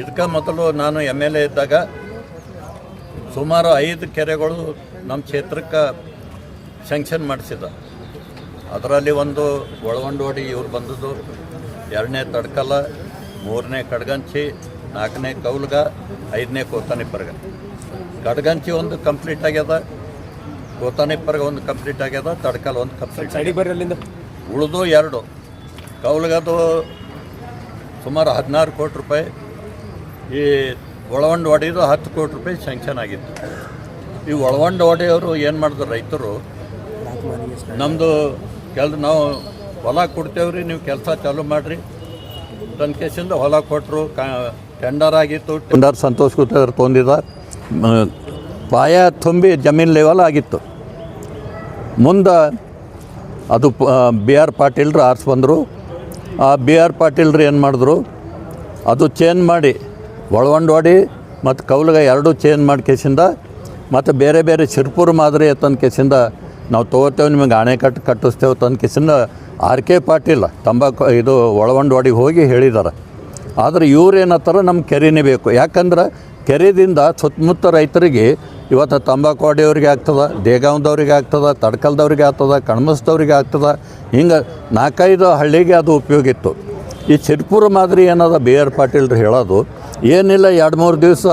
ಇದಕ್ಕೆ ಮೊದಲು ನಾನು ಎಂ ಎಲ್ ಎ ಇದ್ದಾಗ ಸುಮಾರು ಐದು ಕೆರೆಗಳು ನಮ್ಮ ಕ್ಷೇತ್ರಕ್ಕೆ ಸ್ಯಾಂಕ್ಷನ್ ಮಾಡಿಸಿದ. ಅದರಲ್ಲಿ ಒಂದು ಒಳಗೊಂಡೋಡಿ ಇವ್ರು ಬಂದದ್ದು. ಎರಡನೇ ತಡ್ಕಲ ಮೂರನೇ ಕಡ್ಗಂಚಿ ನಾಲ್ಕನೇ ಕೌಲ್ಗ ಐದನೇ ಕೋತಾನಿಪ್ಪರ್ಗ. ಕಡ್ಗಂಚಿ ಒಂದು ಕಂಪ್ಲೀಟ್ ಆಗ್ಯದ ಕೋತಾನಿಪ್ಪರ್ಗ ಒಂದು ಕಂಪ್ಲೀಟ್ ಆಗ್ಯದ ತಡ್ಕಲ್ ಒಂದು ಕಂಪ್ಲೀಟ್ ಉಳಿದು ಎರಡು. ಕೌಲ್ಗದು ಸುಮಾರು ಹದಿನಾರು ಕೋಟಿ ರೂಪಾಯಿ ಈ ಒಳವಂಡ ಒಡೆಯದು ಹತ್ತು ಕೋಟಿ ರೂಪಾಯಿ ಸ್ಯಾಂಕ್ಷನ್ ಆಗಿತ್ತು. ಈ ಒಳವಂಡ ಒಡೆಯವರು ಏನು ಮಾಡಿದ್ರು ರೈತರು? ನಮ್ಮದು ಕೆಲ್ ನಾವು ಹೊಲ ಕೊಡ್ತೇವ್ರಿ, ನೀವು ಕೆಲಸ ಚಾಲೂ ಮಾಡಿರಿ. ತನ್ನ ಕೇಸಿಂದ ಹೊಲ ಕೊಟ್ಟರು ಟೆಂಡರ್ ಆಗಿತ್ತು. ಟೆಂಡರ್ ಸಂತೋಷ್ ಗುತ್ತೇವ್ರು ತೊಂದಿದ ಪಾಯ ತುಂಬಿ ಜಮೀನು ಲೆವೆಲ್ ಆಗಿತ್ತು. ಮುಂದೆ ಅದು ಬಿ ಆರ್ ಪಾಟೀಲ್ರು ಆರ್ಸ್ ಬಂದರು. ಆ ಬಿ ಆರ್ ಪಾಟೀಲ್ರು ಏನು ಮಾಡಿದ್ರು? ಅದು ಚೇಂಜ್ ಮಾಡಿ ಒಳವಂಡವಾಡಿ ಮತ್ತು ಕೌಲಗ ಎರಡೂ ಚೇಂಜ್ ಮಾಡಿ ಕೇಸಿಂದ ಮತ್ತು ಬೇರೆ ಬೇರೆ ಶಿರ್ಪುರ್ ಮಾದರಿ ತಂದ ಕೇಸಿಂದ ನಾವು ತೊಗೋತೇವೆ, ನಿಮಗೆ ಅಣೆಕಟ್ಟು ಕಟ್ಟಿಸ್ತೇವೆ ತಂದ ಕೇಸಿಂದ ಆರ್ ಕೆ ಪಾಟೀಲ್ ತಂಬಾಕು ಇದು ಒಳವಂಡವಾಡಿಗೆ ಹೋಗಿ ಹೇಳಿದ್ದಾರೆ ಆದರೆ ಇವ್ರು ಏನತ್ತಾರ ನಮ್ಮ ಕೆರೆನೇ ಬೇಕು. ಯಾಕಂದ್ರೆ ಕೆರೆದಿಂದ ಸುತ್ತಮುತ್ತ ರೈತರಿಗೆ ಇವತ್ತು ತಂಬಾಕು ಹೊಡೆಯವ್ರಿಗೆ ಆಗ್ತದೆ, ದೇಗಾಂವ್ದವ್ರಿಗೆ ಆಗ್ತದೆ, ತಡ್ಕಲ್ದವ್ರಿಗೆ ಆಗ್ತದೆ, ಕಣ್ಮಸ್ದವ್ರಿಗೆ ಆಗ್ತದೆ, ಹಿಂಗೆ ನಾಲ್ಕೈದು ಹಳ್ಳಿಗೆ ಅದು ಉಪಯೋಗ ಇತ್ತು. ಈ ಚಿರ್ಪುರ ಮಾದರಿ ಏನದ ಬಿ ಆರ್ ಪಾಟೀಲ್ರು ಹೇಳೋದು, ಏನಿಲ್ಲ ಎರಡು ಮೂರು ದಿವಸ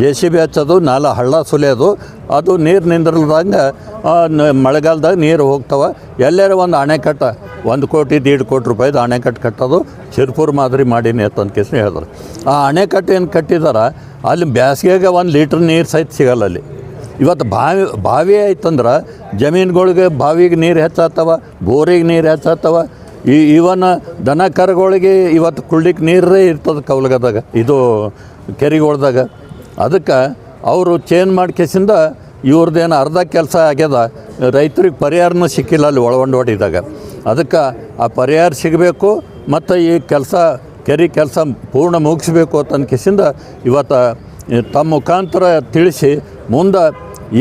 ಜೆ ಸಿ ಬಿ ಹಚ್ಚೋದು, ನಾಲ ಹಳ್ಳ ಸುಲಿಯೋದು, ಅದು ನೀರು ನಿಂದ್ರಲ್ದಂಗೆ ಮಳೆಗಾಲದಾಗ ನೀರು ಹೋಗ್ತವೆ. ಎಲ್ಲರ ಒಂದು ಅಣೆಕಟ್ಟ ಒಂದು ಕೋಟಿ, ದೀಡ್ ಕೋಟಿ ರೂಪಾಯಿದು ಅಣೆಕಟ್ಟು ಕಟ್ಟೋದು ಚಿರ್ಪುರ ಮಾದರಿ ಮಾಡೀನಿ ಅಂತ ಕೇಸಿನ ಹೇಳಿದ್ರು. ಆ ಅಣೆಕಟ್ಟು ಏನು ಕಟ್ಟಿದಾರ, ಅಲ್ಲಿ ಬ್ಯಾಸಿಗೆಗೆ ಒಂದು ಲೀಟ್ರ್ ನೀರು ಸಹಿತ ಸಿಗಲ್ಲ ಅಲ್ಲಿ. ಇವತ್ತು ಬಾವಿ ಬಾವಿ ಆಯ್ತಂದ್ರೆ ಜಮೀನುಗಳಿಗೆ ಬಾವಿಗೆ ನೀರು ಹೆಚ್ಚಾಗ್ತವ, ಬೋರಿಗೆ ನೀರು ಹೆಚ್ಚಾಗ್ತವ ಈ ಇವನ್ ದನ ಕರುಗಳಿಗೆ ಇವತ್ತು ಕುಳ್ಳಿಕ್ಕೆ ನೀರೇ ಇರ್ತದೆ ಕೌಲ್ಗದಾಗ ಇದು ಕೆರೆಗಳ್ದಾಗ. ಅದಕ್ಕೆ ಅವರು ಚೇಂಜ್ ಮಾಡಿ ಕೇಸಿಂದ ಇವ್ರದ್ದೇನು ಅರ್ಧ ಕೆಲಸ ಆಗ್ಯದ, ರೈತರಿಗೆ ಪರಿಹಾರನೂ ಸಿಕ್ಕಿಲ್ಲ ಅಲ್ಲಿ ಒಳಗೊಂಡೋಡಿದಾಗ ಅದಕ್ಕೆ ಆ ಪರಿಹಾರ ಸಿಗಬೇಕು, ಮತ್ತು ಈ ಕೆಲಸ, ಕೆರೆ ಕೆಲಸ ಪೂರ್ಣ ಮುಗಿಸ್ಬೇಕು ಅಂತ ಅನ್ಕೇಸಿಂದ ಇವತ್ತು ತಮ್ಮ ಮುಖಾಂತರ ತಿಳಿಸಿ ಮುಂದೆ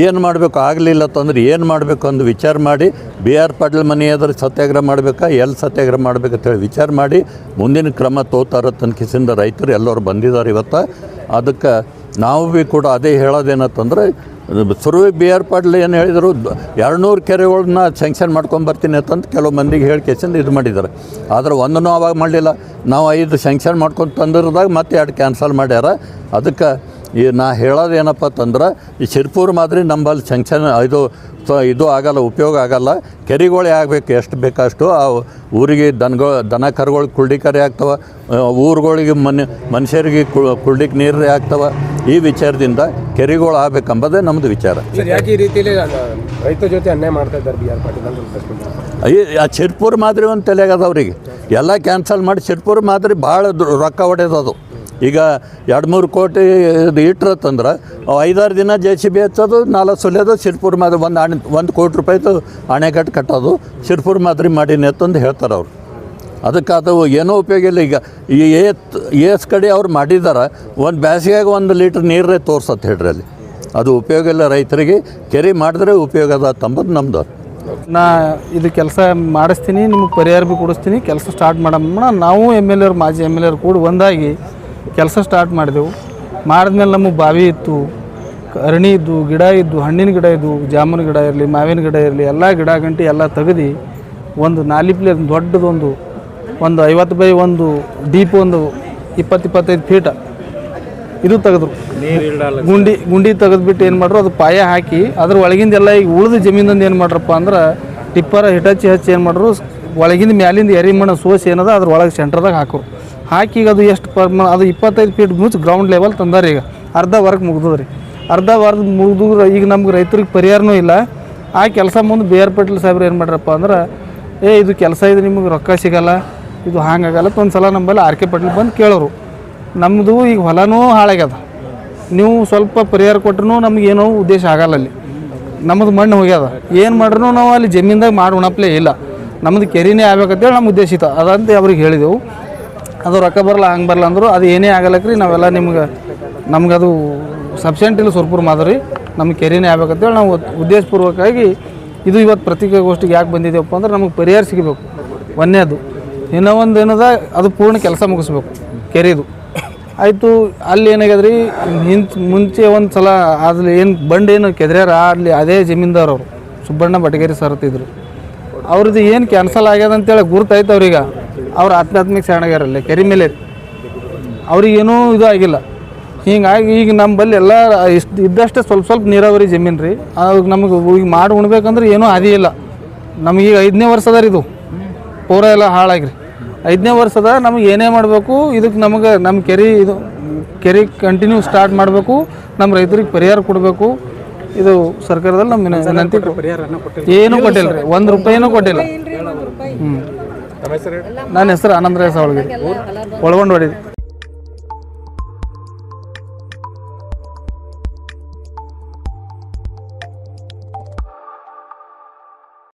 ಏನು ಮಾಡಬೇಕು ಆಗಲಿಲ್ಲ ಅಂತಂದ್ರೆ ಏನು ಮಾಡಬೇಕು ಅಂದು ವಿಚಾರ ಮಾಡಿ ಬಿ ಆರ್ ಪಾಟೀಲ್ ಮನೆ ಎದುರು ಸತ್ಯಾಗ್ರಹ ಮಾಡಬೇಕಾ ಎಲ್ಲಿ ಸತ್ಯಾಗ್ರಹ ಮಾಡ್ಬೇಕಂತೇಳಿ ವಿಚಾರ ಮಾಡಿ ಮುಂದಿನ ಕ್ರಮ ತೋತಾರ ತನಕಿಸಿಂದ ರೈತರು ಎಲ್ಲರೂ ಬಂದಿದ್ದಾರೆ ಇವತ್ತು. ಅದಕ್ಕೆ ನಾವು ಭೀ ಕೂಡ ಅದೇ ಹೇಳೋದೇನತ್ತಂದ್ರೆ ಸುರುವಿ ಬಿ ಆರ್ ಪಾಟೀಲ್ ಏನು ಹೇಳಿದರು, ಎರಡುನೂರು ಕೆರೆಗಳನ್ನ ಸ್ಯಾಂಕ್ಷನ್ ಮಾಡ್ಕೊಂಡು ಬರ್ತೀನಿ ಅಂತಂದು ಕೆಲವು ಮಂದಿಗೆ ಹೇಳಿ ಕೇಸಿಂದ ಇದು ಮಾಡಿದ್ದಾರೆ. ಆದರೆ ಒಂದನ್ನು ಅವಾಗ ಮಾಡಲಿಲ್ಲ. ನಾವು ಐದು ಸ್ಯಾಂಕ್ಷನ್ ಮಾಡ್ಕೊಂಡು ತಂದಿರೋದಾಗ ಮತ್ತೆ ಎರಡು ಕ್ಯಾನ್ಸಲ್ ಮಾಡ್ಯಾರ. ಅದಕ್ಕೆ ಈ ನಾ ಹೇಳೋದು ಏನಪ್ಪ ಅಂತಂದ್ರೆ ಈ ಶಿರ್ಪೂರ್ ಮಾದರಿ ನಂಬಲ್ಲಿ ಸಂಕ್ಷನ್ ಇದು ಇದು ಆಗಲ್ಲ ಉಪಯೋಗ ಆಗಲ್ಲ. ಕೆರೆಗಳು ಆಗಬೇಕು ಎಷ್ಟು ಬೇಕಷ್ಟು. ಆ ಊರಿಗೆ ದನಗಳು ದನ ಕರುಗಳು ಕುಳ್ಳಿಕರೆ ಆಗ್ತವೆ. ಊರುಗಳಿಗೆ ಮನೆ ಮನುಷ್ಯರಿಗೆ ಕುಳ್ಳಿಕ್ ನೀರೇ ಆಗ್ತವೆ. ಈ ವಿಚಾರದಿಂದ ಕೆರೆಗಳು ಆಗ್ಬೇಕಂಬುದೇ ನಮ್ಮದು ವಿಚಾರ. ಯಾಕೆ ಈ ರೀತಿಯಲ್ಲಿ ರೈತ ಜೊತೆ ಅನ್ಯಾಯ ಮಾಡ್ತಾ ಇದ್ದಾರೆ ಬಿ ಆರ್ ಪಾಟೀಲ್ ಈ ಆ ಸಿರ್ಪುರ್ ಮಾದರಿ ಒಂದು ತಲೆಯಾಗದ ಅವ್ರಿಗೆ. ಎಲ್ಲ ಕ್ಯಾನ್ಸಲ್ ಮಾಡಿ ಶಿರ್ಪುರ್ ಮಾದರಿ ಭಾಳ ರೊಕ್ಕ ಹೊಡೆದದು. ಈಗ ಎರಡು ಮೂರು ಕೋಟಿ ಇದು ಇಟ್ರತ್ತಂದ್ರೆ ಐದಾರು ದಿನ ಜೆ ಸಿ ಬಿ ಹಚ್ಚೋದು, ನಾಲ್ಕು ಸುಲಿಯೋದು ಸಿರ್ಪುರ್ ಮಾದರಿ ಒಂದು ಅಣೆ ಒಂದು ಕೋಟಿ ರೂಪಾಯಿದು ಅಣೆಕಟ್ಟು ಕಟ್ಟೋದು, ಸಿರ್ಪುರ್ ಮಾದರಿ ಮಾಡಿ ಅಂತಂದು ಹೇಳ್ತಾರೆ ಅವರು. ಅದಕ್ಕೆ ಅದು ಏನೂ ಉಪಯೋಗ ಇಲ್ಲ. ಈಗ ಈ ಏತ್ ಏಸ್ ಕಡೆ ಅವ್ರು ಮಾಡಿದಾರೆ, ಒಂದು ಬ್ಯಾಸಿಗೆಯಾಗ ಒಂದು ಲೀಟ್ರ್ ನೀರೇ ತೋರ್ಸತ್ತೆ ಹೇಳ್ರಿ ಅಲ್ಲಿ. ಅದು ಉಪಯೋಗ ಇಲ್ಲ ರೈತರಿಗೆ, ಕೆರೆ ಮಾಡಿದ್ರೆ ಉಪಯೋಗ ಅದ ತಂಬದು ನಮ್ದು. ನಾ ಇದು ಕೆಲಸ ಮಾಡಿಸ್ತೀನಿ, ನಿಮಗೆ ಪರಿಹಾರ ಭೀ ಕೊಡಿಸ್ತೀನಿ, ಕೆಲಸ ಸ್ಟಾರ್ಟ್ ಮಾಡಮ್ಮ ನಾವು ಎಂ ಎಲ್ ಎರು ಮಾಜಿ ಎಂ ಎಲ್ ಎರು ಕೂಡ ಒಂದಾಗಿ ಕೆಲಸ ಸ್ಟಾರ್ಟ್ ಮಾಡಿದೆವು. ಮಾಡಿದ್ಮೇಲೆ ನಮಗೆ ಬಾವಿ ಇತ್ತು. ಅರಣಿ ಇದ್ದು ಗಿಡ ಇದ್ದು ಹಣ್ಣಿನ ಗಿಡ ಇದ್ದು ಜಾಮೂನ್ ಗಿಡ ಇರಲಿ ಮಾವಿನ ಗಿಡ ಇರಲಿ ಎಲ್ಲ ಗಿಡ ಗಂಟಿ ಎಲ್ಲ ತೆಗೆದು ಒಂದು ನಾಲಿ ಪ್ಲೇಸ್ ದೊಡ್ಡದೊಂದು ಒಂದು ಐವತ್ತು ಬೈ ಒಂದು ಡೀಪ್ ಒಂದು ಇಪ್ಪತ್ತು ಇಪ್ಪತ್ತೈದು ಫೀಟ ಇದು ತೆಗೆದ್ರು. ಗುಂಡಿ ಗುಂಡಿ ತೆಗೆದ್ಬಿಟ್ಟು ಏನು ಮಾಡ್ರು ಅದು ಪಾಯ ಹಾಕಿ ಅದ್ರ ಒಳಗಿಂದೆಲ್ಲ ಈಗ ಉಳಿದ ಜಮೀನಿಂದ ಏನು ಮಾಡ್ರಪ್ಪ ಅಂದ್ರೆ ಟಿಪ್ಪರ ಹಿಟಚ್ಚಿ ಹಚ್ಚಿ ಏನು ಮಾಡ್ರು ಒಳಗಿಂದ ಮ್ಯಾಲಿಂದ ಎರಿ ಮಣ್ಣು ಸೋಸಿ ಏನದ ಅದ್ರ ಒಳಗೆ ಸೆಂಟ್ರದಾಗ ಹಾಕೋರು. ಹಾಕಿ ಅದು ಎಷ್ಟು ಅದು ಇಪ್ಪತ್ತೈದು ಫೀಟ್ ಮುಚ್ಚಿ ಗ್ರೌಂಡ್ ಲೆವೆಲ್ ತಂದಾರ ಈಗ. ಅರ್ಧ ವರ್ಕ್ ಮುಗ್ದದ್ರಿ. ಅರ್ಧ ವರ್ಕ್ ಮುಗಿದು ಈಗ ನಮ್ಗೆ ರೈತರಿಗೆ ಪರಿಹಾರನೂ ಇಲ್ಲ. ಆ ಕೆಲಸ ಮುಂದೆ ಬೇರೆ ಪಾಟೀಲ್ ಸಾಹೇಬ್ರು ಏನು ಮಾಡ್ರಪ್ಪ ಅಂದ್ರೆ, ಏ, ಇದು ಕೆಲಸ ಇದು, ನಿಮಗೆ ರೊಕ್ಕ ಸಿಗಲ್ಲ, ಇದು ಹಾಗಾಗಲ್ಲ ಒಂದು ಸಲ ನಮ್ಮಲ್ಲಿ ಆರ್ ಕೆ ಪಾಟೀಲ್ ಬಂದು ಕೇಳೋರು. ನಮ್ಮದು ಈಗ ಹೊಲನೂ ಹಾಳಾಗ್ಯದ. ನೀವು ಸ್ವಲ್ಪ ಪರಿಹಾರ ಕೊಟ್ರೂ ನಮ್ಗೆ ಏನೋ ಉದ್ದೇಶ ಆಗಲ್ಲ ಅಲ್ಲಿ. ನಮ್ಮದು ಮಣ್ಣು ಹೋಗ್ಯದ. ಏನು ಮಾಡ್ರೂ ನಾವು ಅಲ್ಲಿ ಜಮೀನ್ದಾಗ ಮಾಡಿ ಉಣಪ್ಲೇ ಇಲ್ಲ. ನಮ್ಮದು ಕೆರಿನೇ ಆಗ್ಬೇಕಂತೇಳಿ ನಮ್ಮ ಉದ್ದೇಶ ಇತ್ತು. ಅದಂತ ಅವ್ರಿಗೆ ಹೇಳಿದೆವು. ಅದು ರೊಕ್ಕ ಬರಲ್ಲ, ಹಂಗೆ ಬರಲ್ಲ ಅಂದರು ಅದು ಏನೇ ಆಗಲ್ಲಕ್ರಿ ನಾವೆಲ್ಲ ನಿಮ್ಗೆ, ನಮ್ಗೆ ಅದು ಸಬ್ಸೆಂಟ್ ಇಲ್ಲ ಸುರ್ಪುರ್ ಮಾದರಿ ನಮ್ಮ ಕೆರೆನೇ ಆಗ್ಬೇಕಂತೇಳಿ ನಾವು ಉದ್ದೇಶಪೂರ್ವಕವಾಗಿ ಇದು ಇವತ್ತು ಪತ್ರಿಕಾಗೋಷ್ಠಿಗೆ ಯಾಕೆ ಬಂದಿದ್ದೇವಪ್ಪ ಅಂದ್ರೆ ನಮಗೆ ಪರಿಹಾರ ಸಿಗಬೇಕು, ಒಂದೇದು. ಇನ್ನೂ ಒಂದು ಏನದ, ಅದು ಪೂರ್ಣ ಕೆಲಸ ಮುಗಿಸ್ಬೇಕು, ಕೆರೆದು. ಆಯಿತು, ಅಲ್ಲಿ ಏನಾಗ್ಯದ್ರಿ ಹಿಂಚ್ ಮುಂಚೆ ಒಂದು ಸಲ ಅದ್ರಲ್ಲಿ ಏನು ಬಂಡ್ ಏನು ಕೆದ್ರ್ಯಾರ ಅಲ್ಲಿ ಅದೇ ಜಮೀನ್ದಾರ್ ಅವರು, ಸುಬ್ಬಣ್ಣ ಬಟಗೇರಿ ಸರ್ ಅಂತಿದ್ರು ಅವ್ರದ್ದು ಏನು ಕ್ಯಾನ್ಸಲ್ ಆಗ್ಯದ ಅಂತೇಳಿ ಗುರ್ತಾಯ್ತು ಅವ್ರೀಗ. ಅವ್ರು ಆಧ್ಯಾತ್ಮಿಕ ಶರಣಗಾರಲ್ಲಿ ಕೆರೆ ಮೇಲೆ. ಅವ್ರಿಗೇನೂ ಇದು ಆಗಿಲ್ಲ. ಹೀಗಾಗಿ ಈಗ ನಮ್ಮ ಬಲ್ಲಿ ಎಲ್ಲ ಇಷ್ಟು ಇದ್ದಷ್ಟೇ ಸ್ವಲ್ಪ ಸ್ವಲ್ಪ ನೀರಾವರಿ ಜಮೀನು ರೀ. ಅದು ನಮಗೆ ಈಗ ಮಾಡಿ ಉಣ್ಬೇಕಂದ್ರೆ ಏನೂ ಆದಿ ಇಲ್ಲ. ನಮಗೀಗ ಐದನೇ ವರ್ಷದ ರೀ ಇದು. ಪೂರ ಎಲ್ಲ ಹಾಳಾಗ್ರಿ. ಐದನೇ ವರ್ಷದ ನಮಗೆ ಏನೇ ಮಾಡಬೇಕು ಇದಕ್ಕೆ ನಮಗೆ ನಮ್ಮ ಕೆರೆ ಇದು, ಕೆರೆ ಕಂಟಿನ್ಯೂ ಸ್ಟಾರ್ಟ್ ಮಾಡಬೇಕು ನಮ್ಮ ರೈತರಿಗೆ ಪರಿಹಾರ ಕೊಡಬೇಕು. ಇದು ಸರ್ಕಾರದಲ್ಲಿ ನಮ್ಮ ವಿನ- ವಿನಂತಿ ಏನೂ ಕೊಟ್ಟಿಲ್ಲ ರೀ. ಒಂದು ರೂಪಾಯಿನೂ ಕೊಟ್ಟಿಲ್ಲ. ಹ್ಞೂ ನನ್ನ ಹೆಸರು ಆನಂದರಾಯ ಸಾವಳಗಿರಿ. ಒಳಗೊಂಡು ಹೊಡಿದ್ರಿ